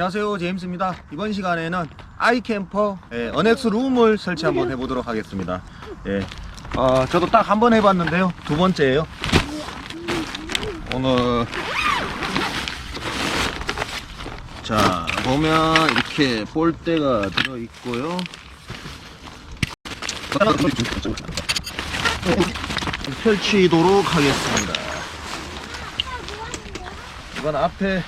안녕하세요. 제임스입니다. 이번 시간에는 아이캠퍼 예, 어넥스 룸을 설치 한번 해보도록 하겠습니다. 예, 어, 저도 딱 한 번 해봤는데요. 두 번째예요. 오늘 자 보면 이렇게 볼대가 들어있고요. 펼치도록 하겠습니다. 이건 앞에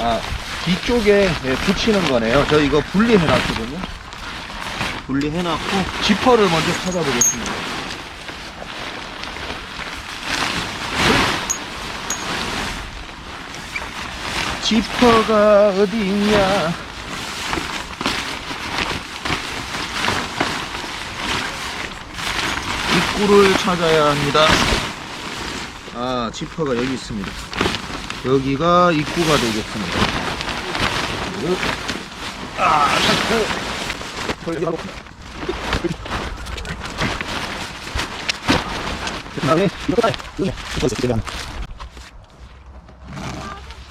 아, 뒤쪽에 예, 붙이는 거네요. 저 이거 분리해놨거든요. 분리해놨고, 지퍼를 먼저 찾아보겠습니다. 지퍼가 어디 있냐? 입구를 찾아야 합니다. 아, 지퍼가 여기 있습니다. 여기가 입구가 되겠습니다.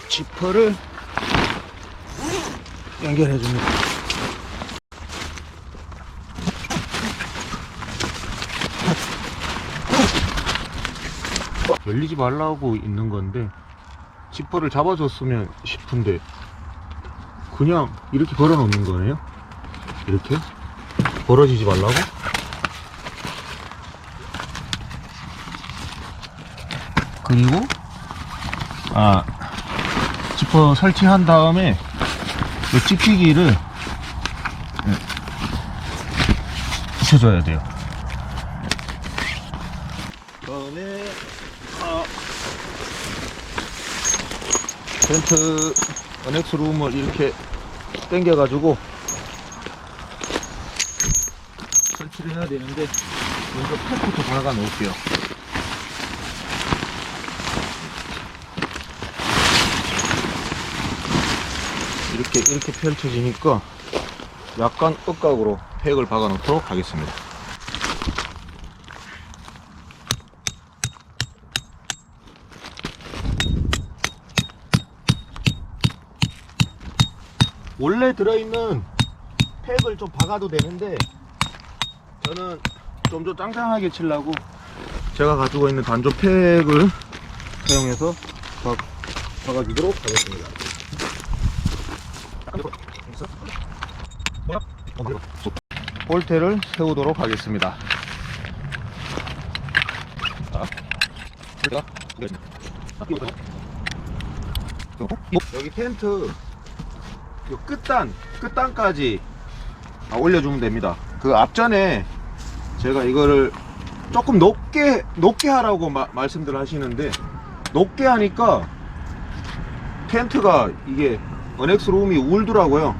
지퍼를 연결해 줍니다. 열리지 말라고 있는 건데 지퍼를 잡아줬으면 싶은데 그냥 이렇게 걸어 놓는 거네요? 이렇게? 벌어지지 말라고? 그리고 아 지퍼 설치한 다음에 이 찍히기를 네, 붙여줘야 돼요. 그다음에 아, 텐트 어넥스 룸을 이렇게 당겨가지고 설치를 해야 되는데 먼저 팩부터 박아 놓을게요. 이렇게 이렇게 펼쳐지니까 약간 억각으로 팩을 박아 놓도록 하겠습니다 원래 들어있는 팩을 좀 박아도 되는데 저는 좀 더 짱짱하게 치려고 제가 가지고 있는 단조 팩을 사용해서 박, 박아주도록 하겠습니다. 볼트를 세우도록 하겠습니다. 자, 여기 텐트 요 끝단 끝단까지 아, 올려주면 됩니다. 그 앞전에 제가 이거를 조금 높게 높게 하라고 마- 말씀들 하시는데 높게 하니까 텐트가 이게 룸이 울더라고요.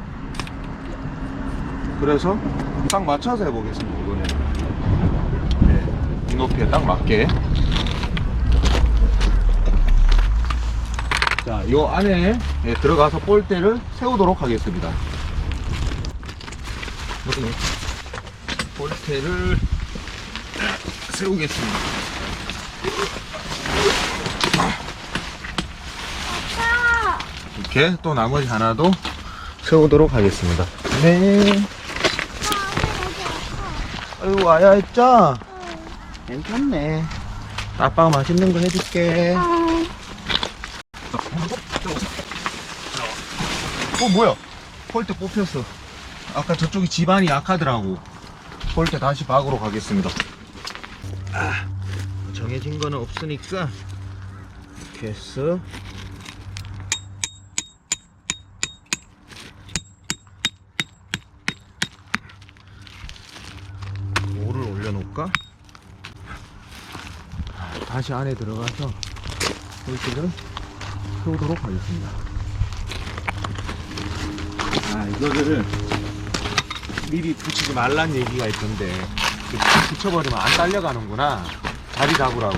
그래서 딱 맞춰서 해보겠습니다 이번에. 네, 이 높이에 딱 맞게. 자, 요 안에 예, 들어가서 볼대를 세우도록 하겠습니다. 볼대를 세우겠습니다. 이렇게 또 나머지 하나도 세우도록 하겠습니다. 네. 아이고, 와야 했죠? 괜찮네. 아빠가 맛있는 거 해줄게. 어 뭐야? 폴대 뽑혔어. 아까 저쪽이 집안이 약하더라고. 폴대 다시 박으러 가겠습니다. 아, 정해진 거는 없으니까. 해서 오를 올려놓을까? 다시 안에 들어가서 폴대를 세우도록 하겠습니다. 아 이거를 미리 붙이지 말란 얘기가 있던데 붙여버리면 안 딸려가는구나. 자리 잡으라고.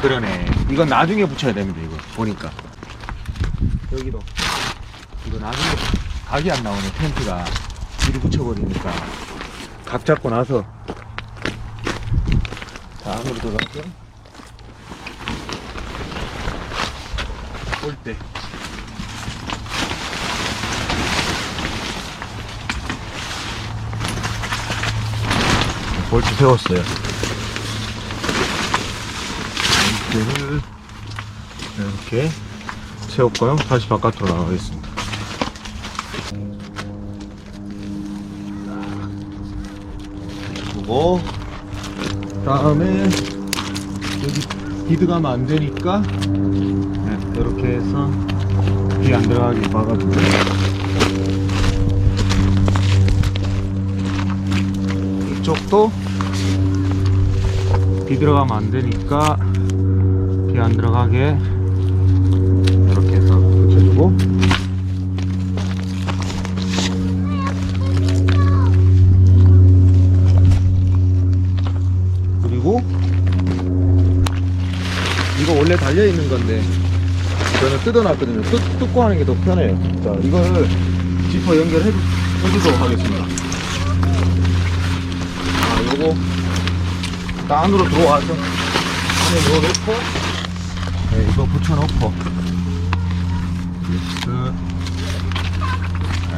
그러네. 이건 나중에 붙여야 됩니다 이거. 보니까. 여기도. 이거 나중에 각이 안 나오네 텐트가. 미리 붙여버리니까. 각 잡고 나서. 다음으로 들어가서 볼때 볼트 세웠어요. 볼트를 이렇게 세웠고요. 다시 바깥으로 나가겠습니다. 그리고 다음에 여기 비드 가면 안 되니까 네, 이렇게 해서 비 안 들어가게 막아줍니다. 이쪽도 비 들어가면 안 되니까 비 안 들어가게 이렇게 해서 붙여주고 그리고 이거 원래 달려 있는 건데 저는 뜯어놨거든요. 뜯, 뜯고 하는 게 더 편해요. 자, 이걸 지퍼 연결해 해주도록 하겠습니다. 아, 요거 딱 안으로 들어와서 안에 넣어놓고 네, 이거 붙여놓고. 예스 네,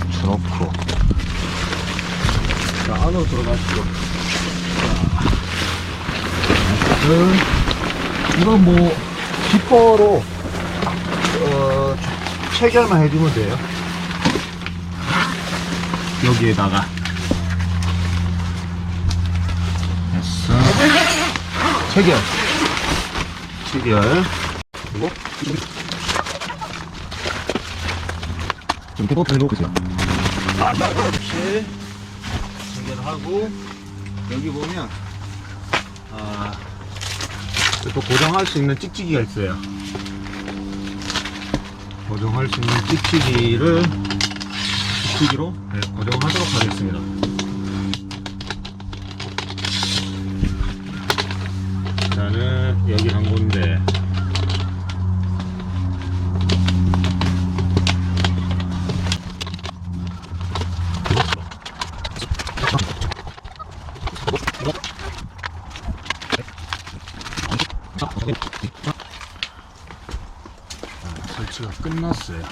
붙여놓고. 자, 안으로 들어가시죠. 자, 그, 이건 뭐 지퍼로 어, 체결만 해주면 돼요. 여기에다가 됐어. 체결. 체결. 그리고 좀 뚜껑 해놓으세요. 없이 체결하고 여기 보면 아, 또 고정할 수 있는 찍찍이가 있어요. 고정할 수 있는 찍찍이를 찍찍이로 네, 고정하도록 하겠습니다. 나는 여기 한 군데 아, 설치가 끝났어요.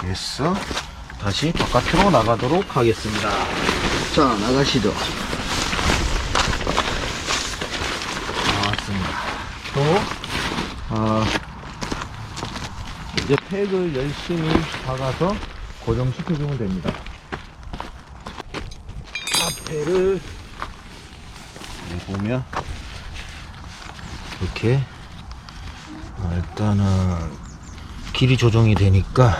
됐어. 다시 바깥으로 나가도록 하겠습니다. 자, 나가시죠. 나왔습니다. 또, 아, 이제 팩을 열심히 박아서 고정시켜주면 됩니다. 앞에를 보면 이렇게 아, 일단은 길이 조정이 되니까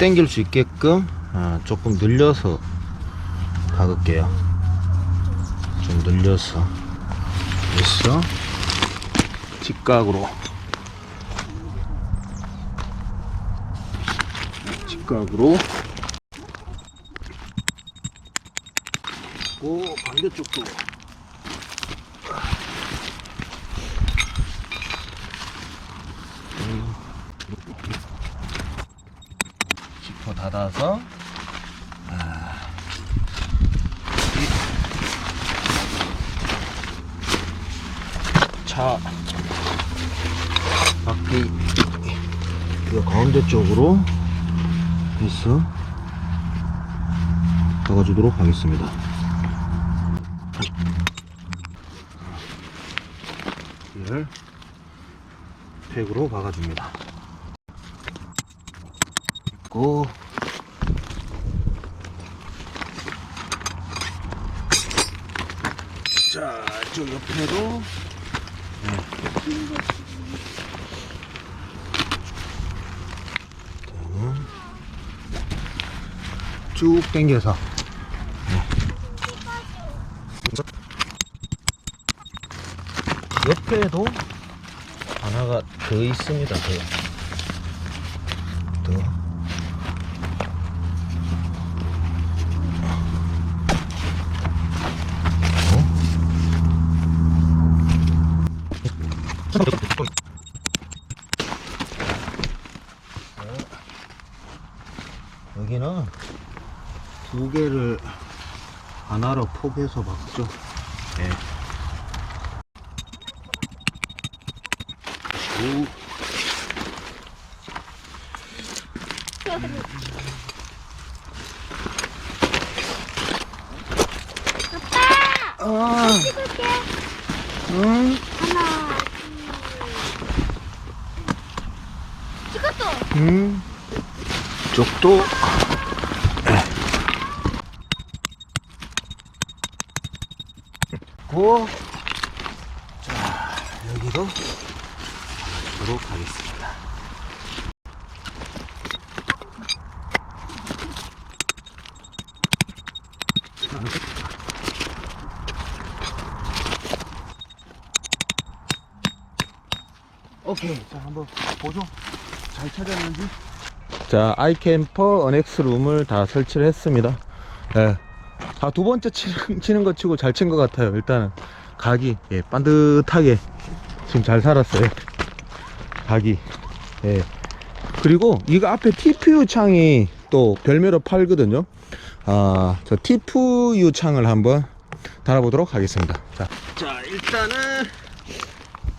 당길 수 있게끔 아, 조금 늘려서 박을게요. 좀 늘려서 됐어. 직각으로. 직각으로. 고 반대쪽도. 음. 지퍼 닫아서 차 바퀴 이 가운데 쪽으로 해서 박아주도록 하겠습니다. 이를 팩으로 박아줍니다. 있고 자, 저 옆에도 쭉 당겨서 네. 옆에도 하나가 더 있습니다. 더. 더. 어? 여기는 두 개를 하나로 포개서 박죠. 네. 예. 오. 아빠! 어. 찍을게. 응? 응. 쪽도. 고. 자, 여기도 하도록 하겠습니다. 오케이. 자, 한번 보죠. 잘 찾았는지. 자, 아이캠퍼 어넥스 룸을 다 설치를 했습니다. 예. 아, 두 번째 치는, 치는 것 치고 잘 친 것 같아요. 일단은 각이 예, 반듯하게 지금 잘 살았어요. 각이. 예. 그리고 이거 앞에 TPU 창이 또 별매로 팔거든요. 아, 저 TPU 창을 한번 달아보도록 하겠습니다. 자, 자 일단은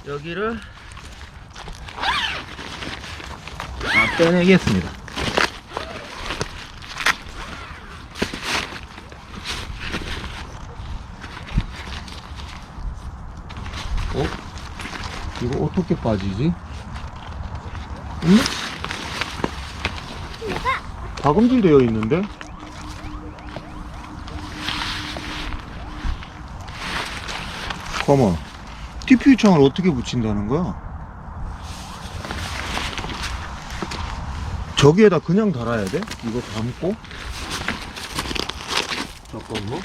여기를 아, 빼내겠습니다. 어? 이거 어떻게 빠지지? 응? 박음질 되어 있는데? 가만. TPU 창을 어떻게 붙인다는 거야? 저기에다 그냥 달아야 돼? 이거 담고? 잠깐만.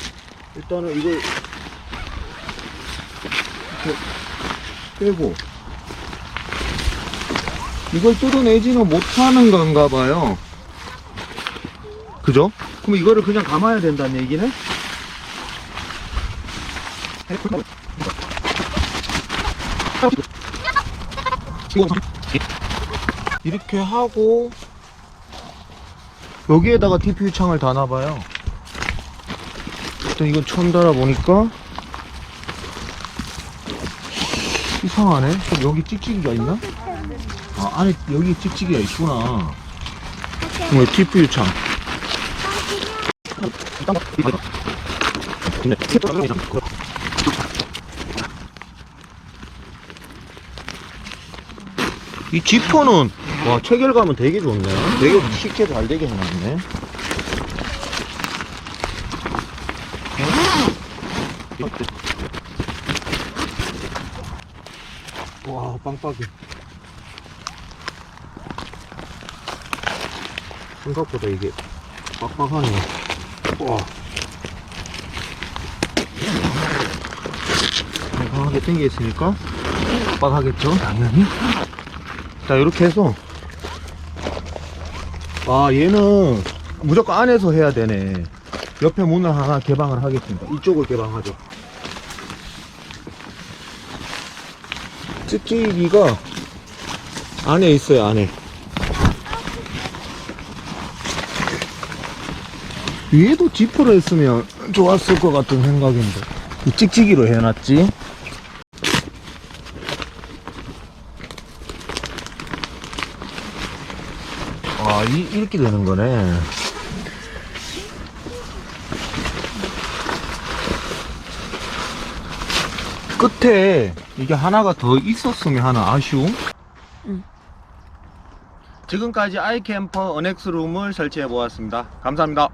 일단은 이걸 이렇게 빼고 이걸 뜯어내지는 못하는 건가 봐요. 그죠? 그럼 이거를 그냥 감아야 된다는 얘기네? 이렇게 하고 여기에다가 TPU 창을 다놔봐요. 일단 이건 처음 달아보니까 이상하네. 여기 찍찍이가 있나? 아, 안에 여기 찍찍이가 있구나. 뭐 TPU 창. 이 지퍼는 와 체결감은 되게 좋네. 되게 쉽게 잘 되게 해놨네. 와 빵빵해. 생각보다 이게 빡빡하네. 와. 빡빡하게 땡겨있으니까 빡빡하겠죠? 당연히. 자, 이렇게 해서. 아, 얘는 무조건 안에서 해야 되네. 옆에 문을 하나 개방을 하겠습니다. 이쪽을 개방하죠. 찍찍이가 안에 있어요, 안에. 위에도 지퍼를 했으면 좋았을 것 같은 생각인데. 이 찍찍이로 해놨지. 아, 이, 이렇게 되는 거네. 끝에 이게 하나가 더 있었으면 하는 아쉬움? 지금까지 아이캠퍼 어넥스 룸을 설치해 보았습니다. 감사합니다.